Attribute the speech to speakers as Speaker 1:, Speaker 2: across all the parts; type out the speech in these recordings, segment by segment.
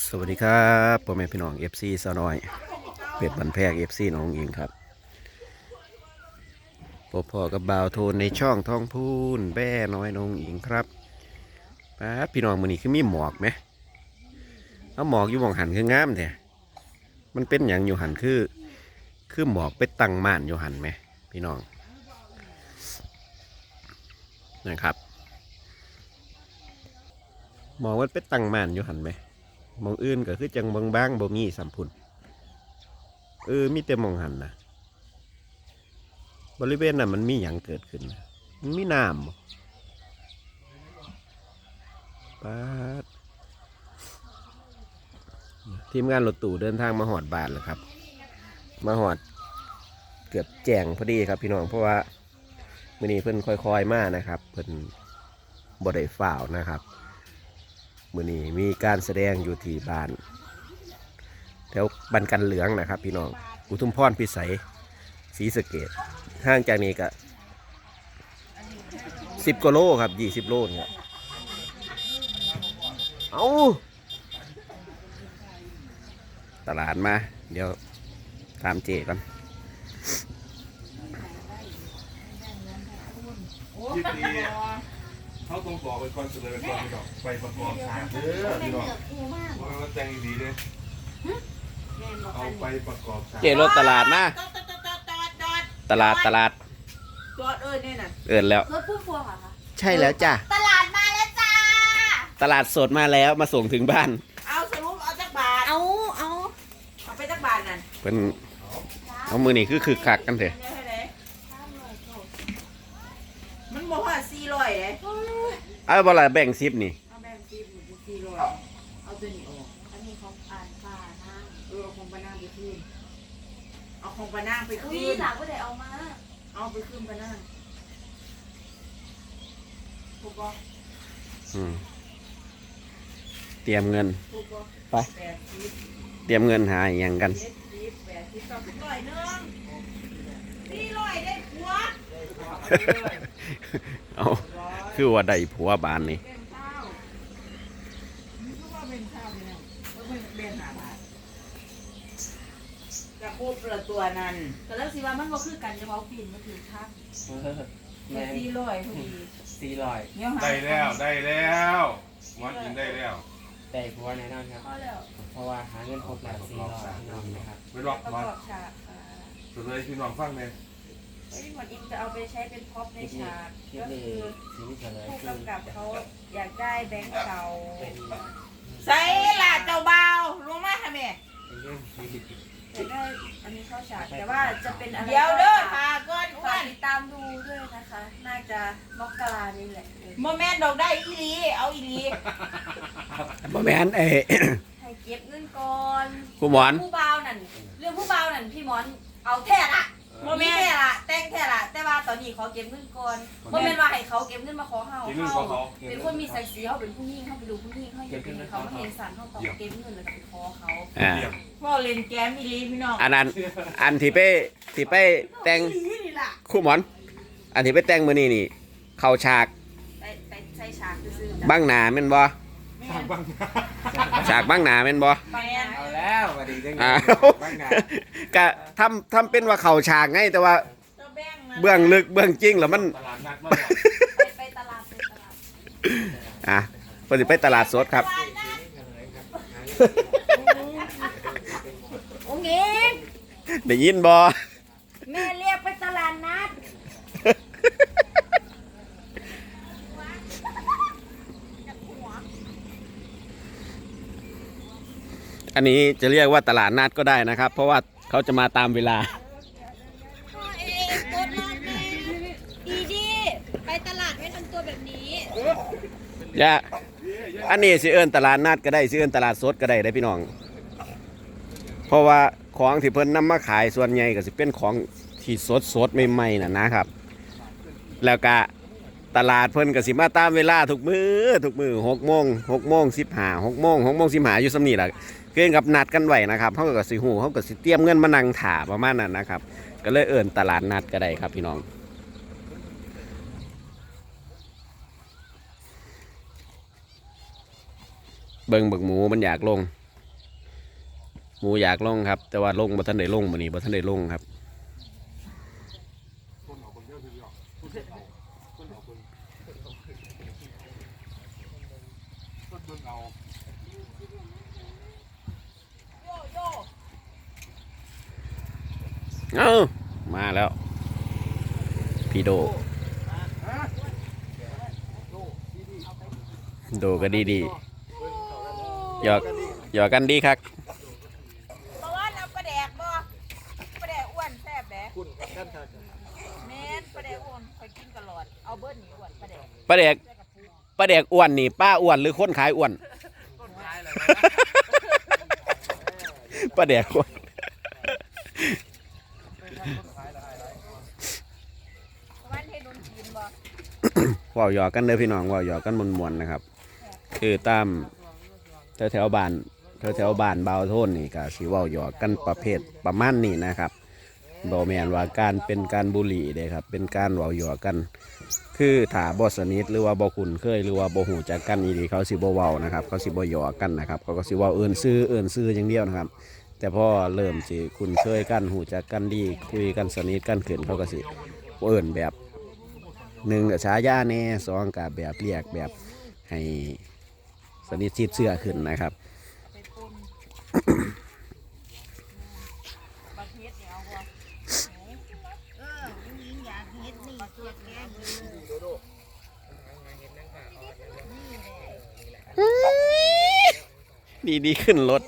Speaker 1: สวัสดีครับพ่อแม่พี่น้อง FC สาวน้อย เป็ดบันแพก FC น้องอิงครับพบพ่อกับบ่าวโทนในช่องท้องพูนแบ่น้อยน้องอิงครับป้าพี่น้องมือนี้คือมีหมอกไหมเอาหมอกอยู่หมองหันคืองามแท้มันเป็นอย่างอยู่หันคือ คือหมอกไปตั้งม่านอยู่หันไหม พี่น้องนะครับหมอกมันไปตั้งม่านอยู่หันไหม มองอื่นก็คือจังบางบางบ่มีสัมพุนเออมีแต่มองหันนะบริเวณนั้นมันมีอย่างเกิดขึ้นมันมีน้ำบ่ปาดทีมงานรถตู้เดินทางมาหอดบานแล้วครับ มาหอดเกือบแจงพอดีครับพี่น้องเพราะว่ามื่อนี้เพิ่นค่อยๆมานะครับ เพิ่นบ่ได้ฝ่าวนะครับ มือนี้มีการแสดงอยู่ที่บ้านแถวบันกันเหลืองนะครับ พี่น้อง อุทุมพรพิสัยศรีสะเกดห่างจากนี้ก็สิบกโลครับยี่สิบโลเนี่ยเอาตลาดมา เดี๋ยวตามเจกัน
Speaker 2: คลิปนี้ เขาต้องบอกไปก่อนเสนอก่อนพี่น้องไปประกอบฉากเด้อพี่น้องว่ามันแต่งดีๆเด้อเอาไปประกอบฉาก
Speaker 1: เจรถตลาดมา
Speaker 3: จอดจอดจอดจอดจอด
Speaker 1: ตลาดตลาด
Speaker 3: จอดเออเนี่ยน่ะ
Speaker 1: เอินแล้ว
Speaker 4: รถพุ่มพวงเหรอคะ
Speaker 1: ใช่แล้วจ้ะ
Speaker 4: ตลาดมาแล้วจ้า
Speaker 1: ตลาดสดมาแล้วมาส่งถึงบ้าน
Speaker 3: เอาสรุปเอาจักบาท
Speaker 4: เอาเอา
Speaker 3: เอาไปจักบาทนั่น
Speaker 1: เป็นเอามือนี่คือคือคักกันเถอะ
Speaker 3: เนี่ยเท่าไหร่มันบอกว่าสี่ร้อยเลย
Speaker 1: เอาบอลาแบ่งซิปนี่
Speaker 3: เอาแบงค์สิบมันสี่ร้อยเอาตัวนี้ออก
Speaker 4: อันนี้ของอ่านป่านะ
Speaker 3: เออเอาของปะนางไปคืนเอาของปะนางไป
Speaker 4: อุ้
Speaker 3: คื
Speaker 4: ย
Speaker 3: น
Speaker 4: หลังก็ได้เอามา
Speaker 3: เอาไปคืนปะนางถูกปะ
Speaker 1: อืมเตรียมเงิน
Speaker 3: ถูกปะ
Speaker 1: ไป
Speaker 3: แปดสิบ
Speaker 1: เตรียมเงินหาอหย่างกัน
Speaker 3: เจ็ดสิบแปดสิบเก้าสิบร้อยหนึ่งสี่ร้อยได้ผัว
Speaker 1: เอา คือว่าได้ผัวบานนี่
Speaker 3: เป็นข้าวนี่ก็ว่าเป็นข้าวเนี่ยว่าเป็นเป็นหาบาทจะครบละตัวนั้น
Speaker 4: แต่แล้วสิว่ามันก็คือกันจะเอาปีนมาถือข้าง
Speaker 3: แค่สี่ร้อยพอดี
Speaker 5: สี่ร้อย
Speaker 3: เนี่ยหา
Speaker 2: ได้แล้วได้แล้วหมอนกินได้แล้ว
Speaker 5: ได้ผัวแน่นอนครับ
Speaker 4: พอแล้ว
Speaker 5: เพราะว่าหาเงินครบแล้วสี่ร้อยพี่น้องนะครับ
Speaker 2: ไปรอก
Speaker 4: ประ
Speaker 2: หม
Speaker 4: ก
Speaker 2: อน
Speaker 4: อบฉากค่ะ
Speaker 2: เสนอให้พี่น้องฟังเลย
Speaker 4: เฮ้ยหมดอินจะเอาไปใช้เป็นพ็อปใน
Speaker 5: คลิปนี้
Speaker 4: ฉาก
Speaker 5: คลิป
Speaker 4: ก็
Speaker 5: นี้
Speaker 4: คือ
Speaker 5: ชีวิตเฉลย
Speaker 4: ผู้
Speaker 5: คือกำ
Speaker 4: กับเขาอยากได้แบงค์เก่า
Speaker 5: เป็น
Speaker 3: ใส่ละเจ้าเบาลงมาทำไม
Speaker 5: เป็นเรื่องชีวิต
Speaker 4: อยากได้อันนี้เข้าฉากแต่ว่าจะเป็นอะไร
Speaker 3: เดี๋ยวเด้อ
Speaker 4: ค่ะ
Speaker 3: พาก้อนอ้ว
Speaker 4: ฝาก
Speaker 3: น
Speaker 4: ติดตามดูด้วยนะคะ น่าจะมกรานี่แหละ
Speaker 3: โมแมนดอกได้อีหลีเอาอีหลี
Speaker 1: บ่แม่นเอ้
Speaker 4: ให้เก็บเงินก่อน
Speaker 1: ครูหมอน
Speaker 4: ผู้เบานั่นเรื่องผู้เบานั่นพี่หมอนเอาแท้ละ
Speaker 3: โม
Speaker 4: โม
Speaker 3: แม
Speaker 4: แม่
Speaker 3: น
Speaker 4: แท้ละแต่งแท้ละแต่ว่าตอนนี้ขอเก็บเงินก่อนโมแม่นว่าให้เขาเก็บเงินมาขอเฮา
Speaker 2: กินนึ่ง
Speaker 4: เฮา
Speaker 2: ของเขา
Speaker 4: เป็นคนมีศักดิ์ศรีเขาเป็นผู้หญิงเขาไปดูผู้หญิงเขาอยากเป็นเขามาเห็นสันเขาต้องเก็บเงินแล้วก็ไปขอเขา
Speaker 1: อ่า
Speaker 3: พ่อเล่นแกมอีหลีพี่น้อง
Speaker 1: อันนั้นอันที่ไปที่ไปแต่ง
Speaker 3: อีหลีนี่ล่ะ
Speaker 1: ครูหมอน อันที่ไปแต่งมือนี่นี่ เข้าฉาก
Speaker 4: ไปไปใช้ฉากซื้อๆ
Speaker 1: บ้างหนาแม่นบ่
Speaker 2: สร้างบ้าง
Speaker 1: ฉากบ้างหนาแม่นบ่
Speaker 3: แมน
Speaker 5: เอาแล้วสวัสดีจัง
Speaker 1: อ้าว
Speaker 5: บ้างนะ
Speaker 1: กะทำทำเป็นว่าเข้าฉากไงแต่ว่า
Speaker 3: เจ้าแบ่งนะ
Speaker 1: เบื้องลึกเบื้องจริงแล้วมัน
Speaker 2: ตลาดนัดมาแล้ว
Speaker 4: ไปไปตลาดไปตลาด
Speaker 1: อะเพิ่นสิไปตลาดสดครับ
Speaker 4: โอ้เงี้
Speaker 1: ได้ยินบ่
Speaker 4: แม่เรียกไปตลาดนัด
Speaker 1: อันนี้จะเรียกว่าตลาดนัดก็ได้นะครับ เพราะว่าเขาจะมาตามเวลา
Speaker 4: พ่อเองกดนอนแม่ดีดีไปตลาดไม่ทำตัวแบบนี้
Speaker 1: อย่าอันนี้สิเอิ้นตลาดนัดก็ได้สิเอิ้นตลาดสดก็ได้ได้อพี่น้อง เพราะว่าของที่เพิ่นนำมาขายส่วนใหญ่ก็สิเป็นของที่สดสดๆใหม่ๆน่ะนะครับ แล้วก็ตลาดเพิ่นก็สิมาตามเวลาทุกมือทุกมือหกโมงหกโมงสิบห้าหกโมงหกโมงสิบห้าอยู่สำนี่แหละ เกินกับนัดกันไหวนะครับเขากับสิหูเขากับสิเตรียมเงินมานั่งถ่าประมาณนั้นนะครับ ก็เลยเอิ้นตลาดนัดก็ได้ครับพี่น้องเบิ่งบักหมูมันอยากลง หมูอยากลงครับ แต่ว่าลงบ่ทันได้ลงมานี่บ่ทันได้ลงครับ
Speaker 2: คนเอาคนเยอะทีเดียวคนเอาคนเอาคนคนเบิ่งเอา
Speaker 1: เอ้ามาแล้ว พี่โด โดก็ดีดีๆหยอกหยอกกันดีครับ
Speaker 3: เพราะว่าน้ำปลาแดกบ่ปลาแดกอ้วนแซ่บแหละคุณกันเถอะแม่นปลาแดกอ้วนคอยกินตลอดเอาเบิ้ลนี่อ้วนปลาแดก
Speaker 1: ปลาแดกปลาแดกอ้วนนี่ ป้าอ้วนหรือคนขายอ้วนปลาแดกอ้วน
Speaker 3: วันเทนนกินบ่
Speaker 1: เว่าหยอกกันเด้อพี่น้องว่าวหยอกกันมวนๆนะครับ คือตามแถวแถวๆบ้านแถวแถวๆบ้านเบาวโทนนี่ก็สิว่าวหยอกกันประเภทประมาณนี้นะครับบอแมนว่าการเป็นการบุหรี่เด้ครับ เป็นการว่าวหยอกกัน คือถาบ่สนิทหรือว่าบ่คุ้นเคยหรือว่าบ่หูจักกันอีดีเขาสิบ่เว้านะครับ เขาสิบ่หยอกกันนะครับ เขาก็สิเว้าเอิ้นซื้อเอิ้นซื้ออย่างเดียวนะครับ แต่พอเริ่มสิคุ้นเคยกันหูจักกันดี คุยกันสนิทกันขึ้นเขาก็สิเอิ้นแบบหนึ่งก็ฉายาแน่สองก็แบบเรียกแบบให้สนิทชิดเชื่อขึ้นนะครับ
Speaker 3: ไปปนบักเฮ็ดนี่เอาบ่เออยิงอยากเฮ็ดนี่ตัวแกงนี่
Speaker 1: ดีดีขึ้นรถ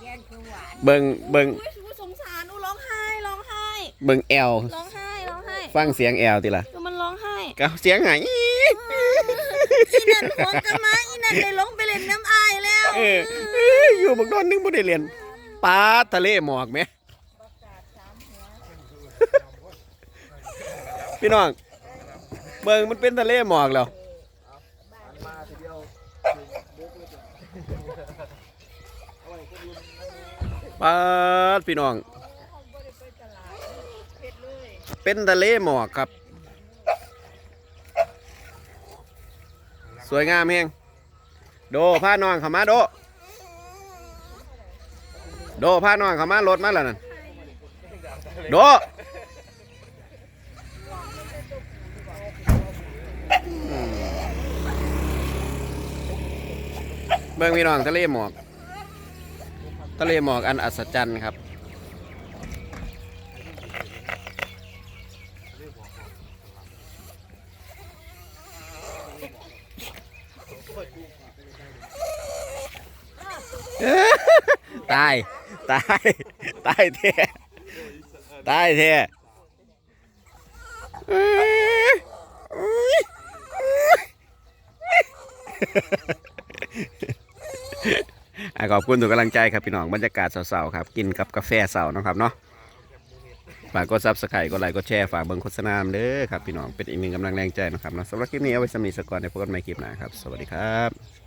Speaker 3: แกงคือหวาน
Speaker 1: เบิงเบิง
Speaker 4: อุ๊ยสงสารอูร้องไห้ร้องไห้
Speaker 1: เบิงแอล
Speaker 4: ร้องไห้ร้องไห้
Speaker 1: ฟังเสียงแอลติละ
Speaker 4: ดูมันร้องไห้
Speaker 1: ก็เสียงไหน
Speaker 4: อีนั่นหัวกะมาอีนั่นเลยลงไปเล่นน้ำอายแล้ว
Speaker 1: เออเอ้ยอยู่บักโดนนึงบ่ได้เรียนปลาทะเลหมอกไหม พี่น้องเบิงมันเป็นทะเลหมอกแล้ว ปาดพี่น้อง เป็นทะเลหมอกครับ สวยงามแฮงโดพานองเขามาโด โดพานองเขามารถมาแล้วนั่นโดเบิ่งพี่น้องทะเลหมอก ทะเลหมอกอันอัศจรรย์ครับ ตาย ตาย ตายแท้ตายแท่ ขอบคุณทุกกำลังใจครับพี่น้องบรรยากาศเสาๆครับกินกับกาแฟเสาเนาะครับเนาะฝากกดซับสไครต์กดไลค์กดแชร์ฝากเบิ่งโฆษณาเด้อครับพี่น้องเป็นอีกหนึ่งกำลังแรงใจนะครับนะสำหรับคลิปนี้เอาไว้สำหรับนิสกอนในพบกันใหม่คลิปหน้าครับ สวัสดีครับ